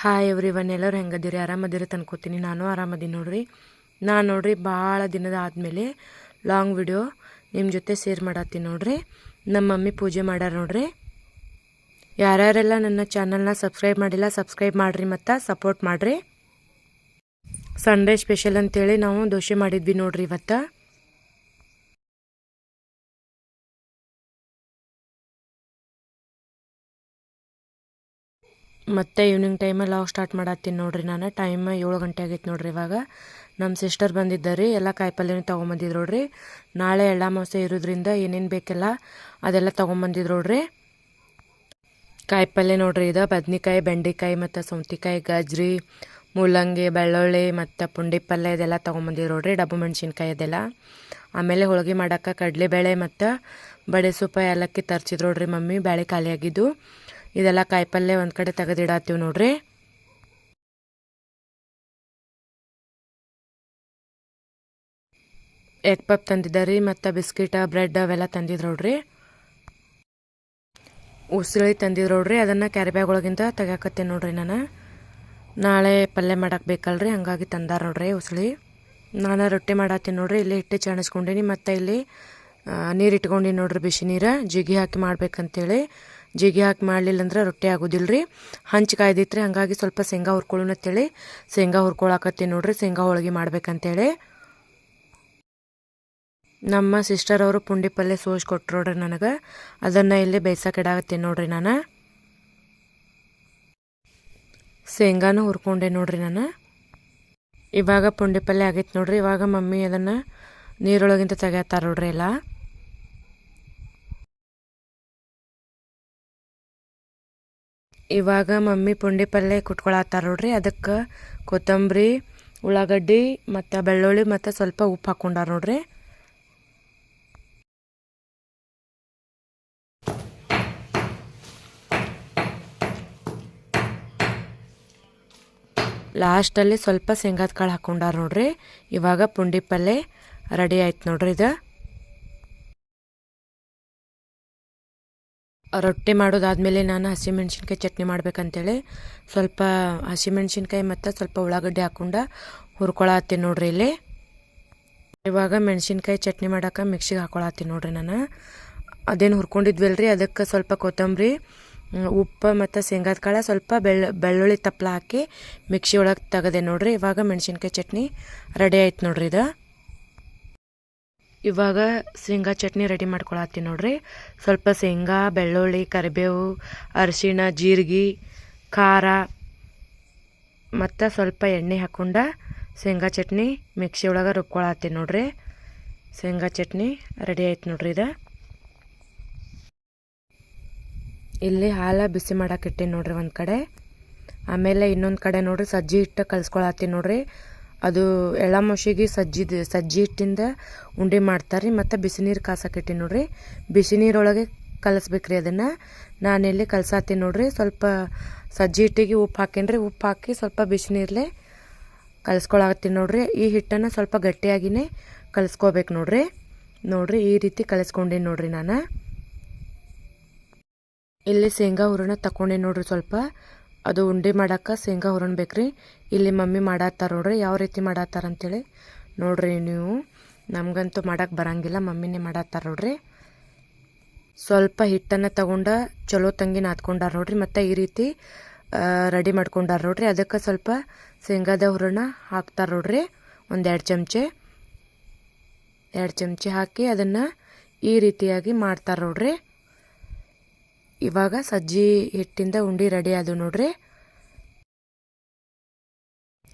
Hi every one ಎಲ್ಲರೂ ಹೆಂಗದಿರಿ ಆರಾಮದಿರಿ ತನ್ಕೋತೀನಿ ನಾನು ಆರಾಮದೀನಿ ನೋಡ್ರಿ. ನಾನು ನೋಡ್ರಿ ಭಾಳ ದಿನದ ಆದಮೇಲೆ ಲಾಂಗ್ ವಿಡಿಯೋ ನಿಮ್ಮ ಜೊತೆ ಶೇರ್ ಮಾಡತ್ತೀನಿ ನೋಡ್ರಿ. ನಮ್ಮ ಮಮ್ಮಿ ಪೂಜೆ ಮಾಡ್ಯಾರ ನೋಡ್ರಿ. ಯಾರ್ಯಾರೆಲ್ಲ ನನ್ನ ಚಾನಲ್ನ ಸಬ್ಸ್ಕ್ರೈಬ್ ಮಾಡಿಲ್ಲ ಸಬ್ಸ್ಕ್ರೈಬ್ ಮಾಡಿರಿ ಮತ್ತು ಸಪೋರ್ಟ್ ಮಾಡಿರಿ. ಸಂಡೇ ಸ್ಪೆಷಲ್ ಅಂತೇಳಿ ನಾವು ದೋಸೆ ಮಾಡಿದ್ವಿ ನೋಡ್ರಿ ಇವತ್ತು. ಮತ್ತೆ ಈವ್ನಿಂಗ್ ಟೈಮಲ್ಲಿ ಲಾಗ್ ಸ್ಟಾರ್ಟ್ ಮಾಡತ್ತೀನಿ ನೋಡ್ರಿ ನಾನು. ಟೈಮ್ ಏಳು ಗಂಟೆ ಆಗೈತೆ ನೋಡ್ರಿ ಇವಾಗ. ನಮ್ಮ ಸಿಸ್ಟರ್ ಬಂದಿದ್ದಾರೆ ಎಲ್ಲ ಕಾಯಿಪಲ್ಯನೂ ತೊಗೊಂಬಂದಿದ್ರು ನೋಡ್ರಿ. ನಾಳೆ ಎಳ್ಳ ಮಾಸ ಇರೋದ್ರಿಂದ ಏನೇನು ಬೇಕೆಲ್ಲ ಅದೆಲ್ಲ ತೊಗೊಂಬಂದಿದ್ರು ನೋಡ್ರಿ. ಕಾಯಿಪಲ್ಯ ನೋಡ್ರಿ, ಇದು ಬದ್ನಿಕಾಯಿ, ಬೆಂಡೆಕಾಯಿ ಮತ್ತು ಸೌತಿಕಾಯಿ, ಗಜ್ರಿ, ಮೂಲಂಗಿ, ಬೆಳ್ಳುಳ್ಳಿ ಮತ್ತು ಪುಂಡಿ ಪಲ್ಯ ಇದೆಲ್ಲ ತೊಗೊಂಬಂದಿದ್ರು ನೋಡ್ರಿ, ಡಬ್ಬು ಮೆಣಸಿನ್ಕಾಯಿ ಇದೆಲ್ಲ ಆಮೇಲೆ ಹೋಳಿಗೆ ಮಾಡೋಕ್ಕೆ ಕಡಲೆಬೇಳೆ ಮತ್ತು ಬಡೆ ಸೊಪ್ಪು ಏಲಕ್ಕಿ ತರಿಸಿದ್ರು ನೋಡ್ರಿ ಮಮ್ಮಿ ಬೇಳೆ ಖಾಲಿ ಆಗಿದ್ದು ಇದೆಲ್ಲ ಕಾಯಿಪಲ್ಯ ಒಂದು ಕಡೆ ತೆಗೆದಿಡತ್ತೀವಿ ನೋಡ್ರಿ. ಎಗ್ ಪಪ್ ತಂದಿದ್ದಾರೆ, ಮತ್ತು ಬಿಸ್ಕಿಟ, ಬ್ರೆಡ್ ಅವೆಲ್ಲ ತಂದಿದ್ರು ನೋಡ್ರಿ. ಉಸಿಳಿ ತಂದಿದ್ರು ನೋಡ್ರಿ, ಅದನ್ನು ಕ್ಯಾರಿ ಬ್ಯಾಗ್ ಒಳಗಿಂದ ತೆಗ್ಯಾಕತ್ತೀನಿ ನೋಡ್ರಿ ನಾನು. ನಾಳೆ ಪಲ್ಯ ಮಾಡಕ್ಕೆ ಬೇಕಲ್ರಿ, ಹಂಗಾಗಿ ತಂದಾರ ನೋಡ್ರಿ ಉಸಿಳಿ ನಾನು ರೊಟ್ಟಿ ಮಾಡತ್ತೀನಿ ನೋಡ್ರಿ, ಇಲ್ಲಿ ಹಿಟ್ಟು ಚಾಣಿಸ್ಕೊಂಡೀನಿ, ಮತ್ತು ಇಲ್ಲಿ ನೀರು ಇಟ್ಕೊಂಡಿನಿ ನೋಡ್ರಿ ಬಿಸಿ ನೀರು, ಜಿಗಿ ಹಾಕಿ ಮಾಡ್ಬೇಕಂತೇಳಿ. ಜಿಗಿ ಹಾಕಿ ಮಾಡಲಿಲ್ಲ ಅಂದ್ರೆ ರೊಟ್ಟಿ ಆಗೋದಿಲ್ಲ ರೀ ಹಂಚು ಕಾಯ್ದಿತ್ರಿ, ಹಂಗಾಗಿ ಸ್ವಲ್ಪ ಶೇಂಗಾ ಹುರ್ಕೊಳ್ಳೋಣ ಅಂತೇಳಿ ಶೇಂಗಾ ಹುರ್ಕೊಳಕತ್ತೀನಿ ನೋಡ್ರಿ, ಶೇಂಗಾ ಹೋಳಿಗೆ ಮಾಡ್ಬೇಕಂತೇಳಿ ನಮ್ಮ ಸಿಸ್ಟರ್ ಅವರು ಪುಂಡಿ ಪಲ್ಯ ಸೋಸ್ ನೋಡ್ರಿ ನನಗೆ. ಅದನ್ನು ಇಲ್ಲಿ ಬೇಯಿಸೋಕೆ ಇಡಾಕತ್ತೀನಿ ನೋಡ್ರಿ ನಾನು. ಶೇಂಗಾನು ಹುರ್ಕೊಂಡೆ ನೋಡ್ರಿ ನಾನು. ಇವಾಗ ಪುಂಡಿ ಪಲ್ಯ ಆಗೈತೆ ನೋಡ್ರಿ, ಇವಾಗ ಮಮ್ಮಿ ಅದನ್ನು ನೀರೊಳಗಿಂತ ತೆಗಿತಾರ ನೋಡ್ರಿ ಎಲ್ಲ. ಇವಾಗ ಮಮ್ಮಿ ಪುಂಡಿ ಪಲ್ಯ ಕುಟ್ಕೊಳತ್ತಾರ ನೋಡ್ರಿ. ಅದಕ್ಕೆ ಕೊತ್ತಂಬರಿ, ಉಳ್ಳಾಗಡ್ಡಿ ಮತ್ತು ಬೆಳ್ಳುಳ್ಳಿ ಮತ್ತು ಸ್ವಲ್ಪ ಉಪ್ಪು ಹಾಕ್ಕೊಂಡಾರ ನೋಡ್ರಿ. ಲಾಸ್ಟಲ್ಲಿ ಸ್ವಲ್ಪ ಶೇಂಗಾದ ಕಾಳು ಹಾಕ್ಕೊಂಡಾರ ನೋಡ್ರಿ. ಇವಾಗ ಪುಂಡಿ ಪಲ್ಯ ರೆಡಿ ಆಯ್ತು ನೋಡ್ರಿ ಇದು. ರೊಟ್ಟಿ ಮಾಡೋದಾದ್ಮೇಲೆ ನಾನು ಹಸಿಮೆಣ್ಸಿನ್ಕಾಯಿ ಚಟ್ನಿ ಮಾಡ್ಬೇಕಂತೇಳಿ ಸ್ವಲ್ಪ ಹಸಿಮೆಣ್ಸಿನ್ಕಾಯಿ ಮತ್ತು ಸ್ವಲ್ಪ ಉಳ್ಳಾಗಡ್ಡಿ ಹಾಕ್ಕೊಂಡು ಹುರ್ಕೊಳತ್ತೀನಿ ನೋಡ್ರಿ ಇಲ್ಲಿ. ಇವಾಗ ಮೆಣಸಿನ್ಕಾಯಿ ಚಟ್ನಿ ಮಾಡೋಕೆ ಮಿಕ್ಸಿಗೆ ಹಾಕೊಳತ್ತೀನಿ ನೋಡ್ರಿ ನಾನು. ಅದೇನು ಹುರ್ಕೊಂಡಿದ್ವಲ್ರಿ? ಅದಕ್ಕೆ ಸ್ವಲ್ಪ ಕೊತ್ತಂಬರಿ, ಉಪ್ಪು ಮತ್ತು ಶೇಂಗಾದ ಕಾಳು ಸ್ವಲ್ಪ ಬೆಳ್ಳ, ಬೆಳ್ಳುಳ್ಳಿ ತಪ್ಪಲ ಹಾಕಿ ಮಿಕ್ಸಿ ಒಳಗೆ ತೆಗೆದೆ ನೋಡ್ರಿ. ಇವಾಗ ಮೆಣಸಿನ್ಕಾಯಿ ಚಟ್ನಿ ರೆಡಿ ಆಯ್ತು ನೋಡ್ರಿ ಇದು. ಇವಾಗ ಶೇಂಗಾ ಚಟ್ನಿ ರೆಡಿ ಮಾಡ್ಕೊಳತ್ತೀನಿ ನೋಡ್ರಿ. ಸ್ವಲ್ಪ ಶೇಂಗಾ, ಬೆಳ್ಳುಳ್ಳಿ, ಕರಿಬೇವು, ಅರಿಶಿಣ, ಜೀರಿಗೆ, ಖಾರ ಮತ್ತು ಸ್ವಲ್ಪ ಎಣ್ಣೆ ಹಾಕ್ಕೊಂಡ ಶೇಂಗಾ ಚಟ್ನಿ ಮಿಕ್ಸಿ ಒಳಗೆ ರುಬ್ಕೊಳತ್ತೀನಿ ನೋಡ್ರಿ. ಶೇಂಗಾ ಚಟ್ನಿ ರೆಡಿ ಆಯ್ತು ನೋಡ್ರಿ ಇದು. ಇಲ್ಲಿ ಹಾಲು ಬಿಸಿ ಮಾಡಕ್ಕೆ ಇಟ್ಟೀನಿ ನೋಡ್ರಿ ಒಂದು ಕಡೆ. ಆಮೇಲೆ ಇನ್ನೊಂದು ಕಡೆ ನೋಡ್ರಿ ಸಜ್ಜಿ ಹಿಟ್ಟು ಕಲ್ಸ್ಕೊಳತ್ತೀನಿ ನೋಡ್ರಿ. ಅದು ಎಳ್ಳಮೋಶಿಗೆ ಸಜ್ಜಿದ, ಸಜ್ಜಿ ಹಿಟ್ಟಿಂದ ಉಂಡೆ ಮಾಡ್ತಾರೆ ರೀ ಮತ್ತು ಬಿಸಿ ನೀರು ಕಾಸಕ್ಕೆ ನೋಡ್ರಿ. ಬಿಸಿ ನೀರೊಳಗೆ ಕಲಸ್ಬೇಕ್ರಿ ಅದನ್ನು. ನಾನೆಲ್ಲಿ ಕಲಸಾತೀನಿ ನೋಡ್ರಿ, ಸ್ವಲ್ಪ ಸಜ್ಜಿ ಹಿಟ್ಟಿಗೆ ಉಪ್ಪು ಹಾಕೇನ್ರಿ. ಉಪ್ಪು ಹಾಕಿ ಸ್ವಲ್ಪ ಬಿಸಿ ನೀರಲ್ಲೇ ಕಲಿಸ್ಕೊಳತ್ತೀನಿ ನೋಡ್ರಿ. ಈ ಹಿಟ್ಟನ್ನು ಸ್ವಲ್ಪ ಗಟ್ಟಿಯಾಗಿನೇ ಕಲಿಸ್ಕೋಬೇಕು ನೋಡ್ರಿ. ನೋಡ್ರಿ, ಈ ರೀತಿ ಕಲಿಸ್ಕೊಂಡೀನಿ ನೋಡ್ರಿ ನಾನು. ಇಲ್ಲಿ ಶೇಂಗಾ ಹುರಣ ತಗೊಂಡೆ ನೋಡ್ರಿ ಸ್ವಲ್ಪ. ಅದು ಉಂಡೆ ಮಾಡೋಕ್ಕೆ ಶೇಂಗಾ ಹುರಣ ಬೇಕ್ರಿ. ಇಲ್ಲಿ ಮಮ್ಮಿ ಮಾಡತ್ತಾರ ನೋಡ್ರಿ, ಯಾವ ರೀತಿ ಮಾಡತ್ತಾರ ಅಂತೇಳಿ. ನೋಡ್ರಿ ನೀವು, ನಮಗಂತೂ ಮಾಡೋಕ್ಕೆ ಬರಂಗಿಲ್ಲ, ಮಮ್ಮಿನೇ ಮಾಡತ್ತಾರ ನೋಡ್ರಿ. ಸ್ವಲ್ಪ ಹಿಟ್ಟನ್ನು ತಗೊಂಡು ಚಲೋ ತಂಗಿ ನಾದ್ಕೊಂಡಾರ ನೋಡ್ರಿ, ಮತ್ತು ಈ ರೀತಿ ರೆಡಿ ಮಾಡ್ಕೊಂಡಾರ ನೋಡ್ರಿ. ಅದಕ್ಕೆ ಸ್ವಲ್ಪ ಶೇಂಗಾದ ಹುರಣ ಹಾಕ್ತಾರ ನೋಡ್ರಿ, ಒಂದು ಎರಡು ಚಮಚೆ. ಎರಡು ಚಮಚೆ ಹಾಕಿ ಅದನ್ನು ಈ ರೀತಿಯಾಗಿ ಮಾಡ್ತಾರ ನೋಡ್ರಿ. ಇವಾಗ ಸಜ್ಜಿ ಹಿಟ್ಟಿಂದ ಉಂಡೆ ರೆಡಿ ಆದವು ನೋಡ್ರಿ.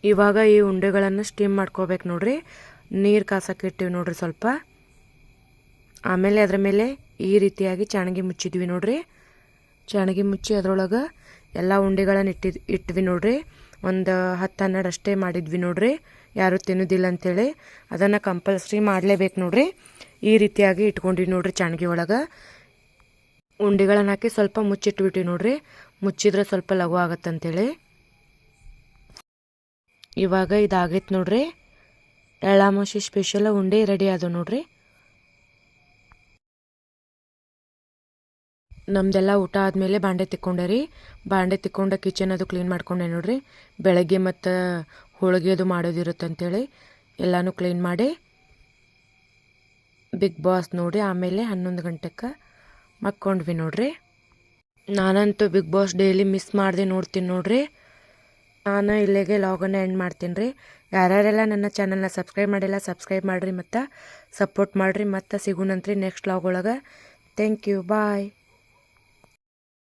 ಇವಾಗ ಈ ಉಂಡೆಗಳನ್ನು ಸ್ಟೀಮ್ ಮಾಡ್ಕೋಬೇಕು ನೋಡ್ರಿ. ನೀರು ಕಾಸಕ್ಕೆ ಇಟ್ಟಿವಿ ನೋಡ್ರಿ ಸ್ವಲ್ಪ. ಆಮೇಲೆ ಅದರ ಮೇಲೆ ಈ ರೀತಿಯಾಗಿ ಚಾಣಗಿ ಮುಚ್ಚಿದ್ವಿ ನೋಡ್ರಿ. ಚಾಣಗಿ ಮುಚ್ಚಿ ಅದರೊಳಗೆ ಎಲ್ಲ ಉಂಡೆಗಳನ್ನು ಇಟ್ಟಿದ್ ಇಟ್ವಿ ನೋಡ್ರಿ. ಒಂದು ಹತ್ತು ಹನ್ನೆರಡು ಅಷ್ಟೇ ಮಾಡಿದ್ವಿ ನೋಡ್ರಿ. ಯಾರೂ ತಿನ್ನೋದಿಲ್ಲ ಅಂತೇಳಿ. ಅದನ್ನು ಕಂಪಲ್ಸರಿ ಮಾಡಲೇಬೇಕು ನೋಡ್ರಿ. ಈ ರೀತಿಯಾಗಿ ಇಟ್ಕೊಂಡಿವಿ ನೋಡ್ರಿ ಚಾಣಗಿ ಒಳಗೆ. ಉಂಡೆಗಳನ್ನ ಹಾಕಿ ಸ್ವಲ್ಪ ಮುಚ್ಚಿಟ್ಬಿಟ್ಟು ನೋಡ್ರಿ. ಮುಚ್ಚಿದ್ರೆ ಸ್ವಲ್ಪ ಲಘು ಆಗತ್ತಂತೇಳಿ. ಇವಾಗ ಇದಾಗೈತೆ ನೋಡ್ರಿ. ಎಳ್ಳಾಮಾಸಿ ಸ್ಪೆಷಲ್ ಉಂಡೆ ರೆಡಿ ಆದವು ನೋಡ್ರಿ. ನಮ್ದೆಲ್ಲ ಊಟ ಆದಮೇಲೆ ಬಾಂಡೆ ತಿಕ್ಕೊಂಡೆ ರೀ. ಬಾಂಡೆ ತಿಕ್ಕೊಂಡ ಕಿಚನ್ ಅದು ಕ್ಲೀನ್ ಮಾಡ್ಕೊಂಡೆ ನೋಡ್ರಿ. ಬೆಳಗ್ಗೆ ಮತ್ತು ಹೋಳಿಗೆ ಅದು ಮಾಡೋದಿರುತ್ತಂತೇಳಿ ಎಲ್ಲನೂ ಕ್ಲೀನ್ ಮಾಡಿ. ಬಿಗ್ ಬಾಸ್ ನೋಡಿ ಆಮೇಲೆ ಹನ್ನೊಂದು ಗಂಟೆಗೆ ಮಕ್ಕೊಂಡ್ವಿ ನೋಡ್ರಿ. ನಾನಂತೂ ಬಿಗ್ ಬಾಸ್ ಡೈಲಿ ಮಿಸ್ ಮಾಡಿದೆ ನೋಡ್ತೀನಿ ನೋಡ್ರಿ. ನಾನು ಇಲ್ಲಿಗೆ ಲಾಗನ್ನ ಎಂಡ್ ಮಾಡ್ತೀನಿ ರೀ. ಯಾರ್ಯಾರೆಲ್ಲ ನನ್ನ ಚಾನಲ್ನ ಸಬ್ಸ್ಕ್ರೈಬ್ ಮಾಡಿಲ್ಲ ಸಬ್ಸ್ಕ್ರೈಬ್ ಮಾಡಿರಿ ಮತ್ತು ಸಪೋರ್ಟ್ ಮಾಡಿರಿ ಮತ್ತು ಸಿಗೋಣಂತ್ರಿ ನೆಕ್ಸ್ಟ್ ಲಾಗ್ ಒಳಗೆ ಥ್ಯಾಂಕ್ ಯು ಬಾಯ್